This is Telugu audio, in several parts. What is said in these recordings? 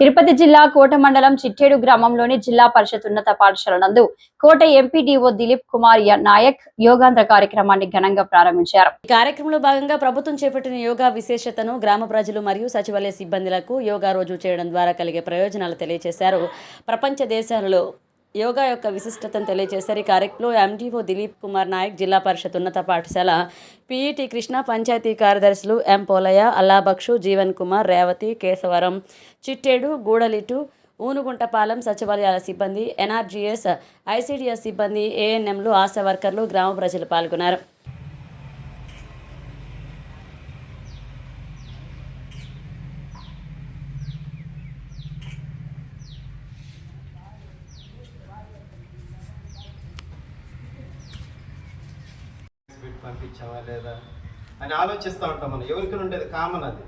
తిరుపతి జిల్లా కోట మండలం చిట్టేడు గ్రామంలోని జిల్లా పరిషత్ ఉన్నత పాఠశాల నందు కోట ఎంపీడీఓ దిలీప్ కుమార్ నాయక్ యోగాంధ్ర కార్యక్రమాన్ని ఘనంగా ప్రారంభించారు. ఈ కార్యక్రమంలో భాగంగా ప్రభుత్వం చేపట్టిన యోగా విశేషతను గ్రామ ప్రజలు మరియు సచివాలయ సిబ్బందులకు యోగా రోజు చేయడం ద్వారా కలిగే ప్రయోజనాలు తెలియజేశారు ప్రపంచ దేశాలలో యోగా యొక్క విశిష్టతను తెలియజేశారు. ఈ కార్యక్రమంలో ఎండిఓ దిలీప్ కుమార్ నాయక్ జిల్లా పరిషత్ ఉన్నత పాఠశాల పీఈటీ కృష్ణ పంచాయతీ కార్యదర్శులు ఎం పోలయ్య అల్లాబక్షు జీవన్ కుమార్ రేవతి కేశవరం చిట్టేడు గూడలిటు ఊనుగుంటపాలెం సచివాలయాల సిబ్బంది ఎన్ఆర్జీఎస్ ఐసీడీఎస్ సిబ్బంది ఏఎన్ఎంలు ఆశా వర్కర్లు గ్రామ ప్రజలు పాల్గొన్నారు. పంపించావా లేదా అని ఆలోచిస్తూ ఉంటాం మనం. ఎవరికి ఉండేది కామన్ అది.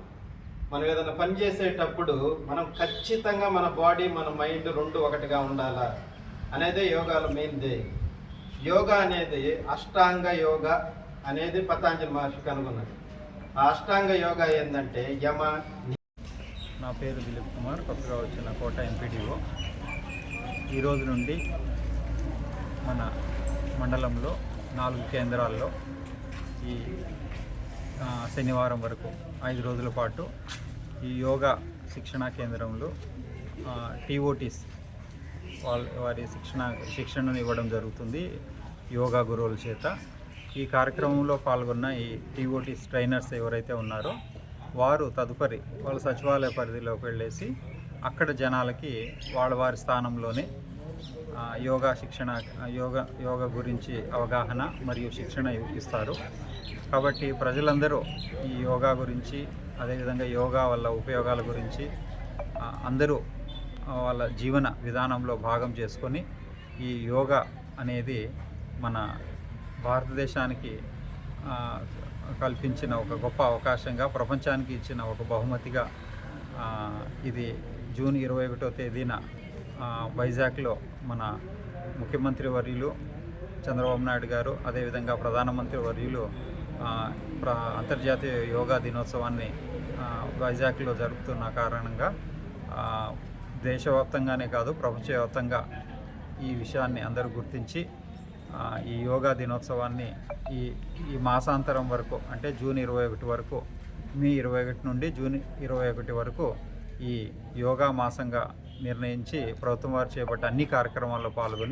మనం ఏదైనా పని చేసేటప్పుడు మనం ఖచ్చితంగా మన బాడీ మన మైండ్ రెండు ఒకటిగా ఉండాలా అనేదే యోగాలో మెయిన్ దే. యోగా అనేది అష్టాంగ యోగా అనేది పతాంజలి మహర్షి కనుగొన్నది ఆ అష్టాంగ యోగా ఏంటంటే యమ నా పేరు దిలీప్ కుమార్ కొత్తగా వచ్చిన కోట ఎంపీడీఓ. ఈరోజు నుండి మన మండలంలో నాలుగు కేంద్రాల్లో ఈ శనివారం వరకు ఐదు రోజుల పాటు ఈ యోగా శిక్షణా కేంద్రంలో టీఓటీస్ వాళ్ళ వారి శిక్షణ శిక్షణను ఇవ్వడం జరుగుతుంది యోగా గురువుల చేత. ఈ కార్యక్రమంలో పాల్గొన్న ఈ టీఓటీస్ ట్రైనర్స్ ఎవరైతే ఉన్నారో వారు తదుపరి వాళ్ళ సచివాలయ పరిధిలోకి వెళ్ళేసి అక్కడ జనాలకి వాళ్ళ వారి స్థానంలోనే యోగా శిక్షణ యోగా యోగా గురించి అవగాహన మరియు శిక్షణ ఇస్తారు. కాబట్టి ప్రజలందరూ ఈ యోగా గురించి అదేవిధంగా యోగా వల్ల ఉపయోగాల గురించి అందరూ వాళ్ళ జీవన విధానంలో భాగం చేసుకొని ఈ యోగా అనేది మన భారతదేశానికి కల్పించిన ఒక గొప్ప అవకాశంగా ప్రపంచానికి ఇచ్చిన ఒక బహుమతిగా ఇది జూన్ ఇరవై ఒకటో తేదీన వైజాగ్లో మన ముఖ్యమంత్రి వర్యులు చంద్రబాబు నాయుడు గారు అదేవిధంగా ప్రధానమంత్రి వర్యులు ప్ర అంతర్జాతీయ యోగా దినోత్సవాన్ని వైజాగ్లో జరుపుతున్న కారణంగా దేశవ్యాప్తంగానే కాదు ప్రపంచవ్యాప్తంగా ఈ విషయాన్ని అందరూ గుర్తించి ఈ యోగా దినోత్సవాన్ని ఈ ఈ మాసాంతరం వరకు అంటే జూన్ ఇరవై ఒకటి వరకు మే ఇరవై ఒకటి నుండి జూన్ ఇరవై ఒకటి వరకు ఈ యోగా మాసంగా నిర్ణయించి ప్రభుత్వం వారు చేపట్టే అన్ని కార్యక్రమాల్లో పాల్గొని